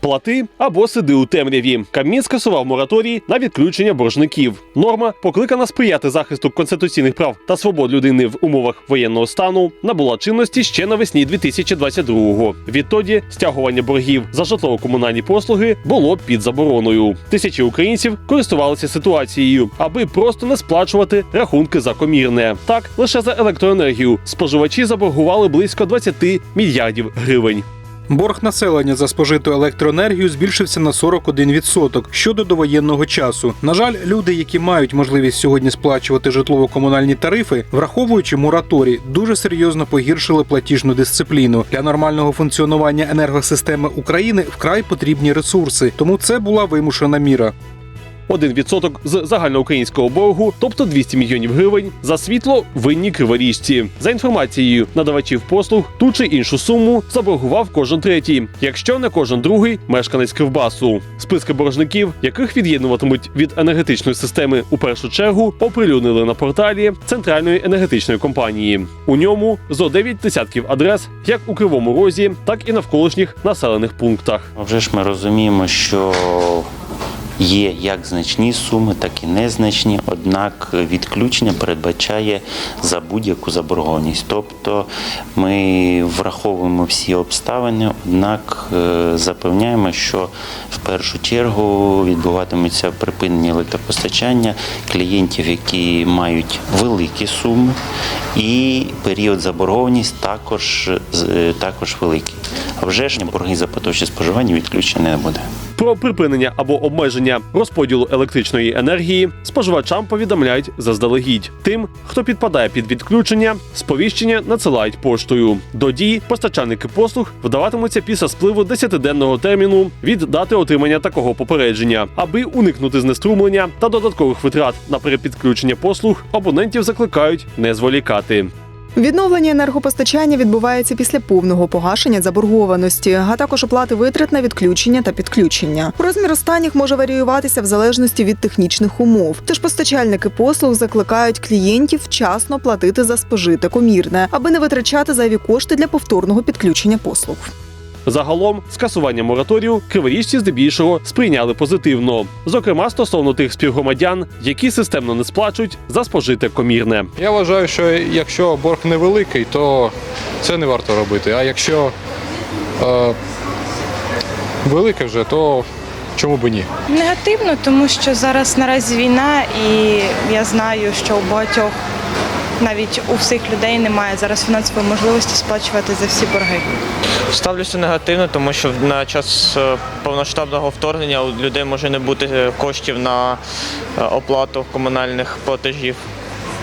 Плати або сиди у темряві. Кабмін скасував мораторій на відключення боржників. Норма, покликана сприяти захисту конституційних прав та свобод людини в умовах воєнного стану, набула чинності ще навесні 2022-го. Відтоді стягування боргів за житлово-комунальні послуги було під забороною. Тисячі українців користувалися ситуацією, аби просто не сплачувати рахунки за комірне. Так лише за електроенергію споживачі заборгували близько 20 мільярдів гривень. Борг населення за спожиту електроенергію збільшився на 41% щодо довоєнного часу. На жаль, люди, які мають можливість сьогодні сплачувати житлово-комунальні тарифи, враховуючи мораторій, дуже серйозно погіршили платіжну дисципліну. Для нормального функціонування енергосистеми України вкрай потрібні ресурси, тому це була вимушена міра. 1% з загальноукраїнського боргу, тобто 200 мільйонів гривень, за світло винні криворіжці. За інформацією надавачів послуг, ту чи іншу суму заборгував кожен третій, якщо не кожен другий мешканець Кривбасу. Списки боржників, яких від'єднуватимуть від енергетичної системи у першу чергу, оприлюднили на порталі Центральної енергетичної компанії. У ньому зо 9 десятків адрес, як у Кривому Розі, так і навколишніх населених пунктах. Вже ж ми розуміємо, що є як значні суми, так і незначні. Однак відключення передбачає за будь-яку заборгованість. Тобто ми враховуємо всі обставини, однак е, запевняємо, що в першу чергу відбуватиметься припинення електропостачання клієнтів, які мають великі суми, і період заборгованість також, е, також великий. А вже ж борги за поточне споживання відключення не буде. Про припинення або обмеження розподілу електричної енергії споживачам повідомляють заздалегідь. Тим, хто підпадає під відключення, сповіщення надсилають поштою. До дій постачальники послуг вдаватимуться після спливу 10-денного терміну від дати отримання такого попередження, аби уникнути знеструмлення та додаткових витрат на перепідключення послуг. Абонентів закликають не зволікати. Відновлення енергопостачання відбувається після повного погашення заборгованості, а також оплати витрат на відключення та підключення. Розмір останніх може варіюватися в залежності від технічних умов. Тож постачальники послуг закликають клієнтів вчасно платити за спожите комірне, аби не витрачати зайві кошти для повторного підключення послуг. Загалом скасування мораторію криворіжці здебільшого сприйняли позитивно, зокрема стосовно тих співгромадян, які системно не сплачують за спожите комірне. Я вважаю, що якщо борг невеликий, то це не варто робити. А якщо е, великий вже, то чому би ні? Негативно, тому що зараз наразі війна, і я знаю, що у багатьох, навіть у всіх людей, немає зараз фінансової можливості сплачувати за всі борги. Ставлюся негативно, тому що на час е, повноштабного вторгнення у людей може не бути е, коштів на е, оплату комунальних платежів.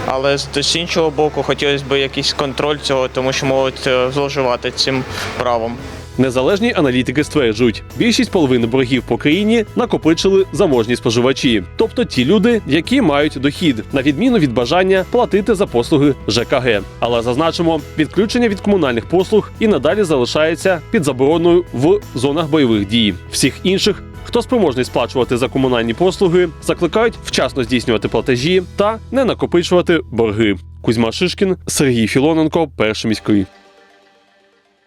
Але з іншого боку, хотілося б якийсь контроль цього, тому що можуть зловживати цим правом. Незалежні аналітики стверджують, більшість половини боргів по країні накопичили заможні споживачі, тобто ті люди, які мають дохід, на відміну від бажання платити за послуги ЖКГ. Але зазначимо, відключення від комунальних послуг і надалі залишається під забороною в зонах бойових дій. Всіх інших. Хто спроможний сплачувати за комунальні послуги, закликають вчасно здійснювати платежі та не накопичувати борги. Кузьма Шишкін, Сергій Філоненко, перший міський.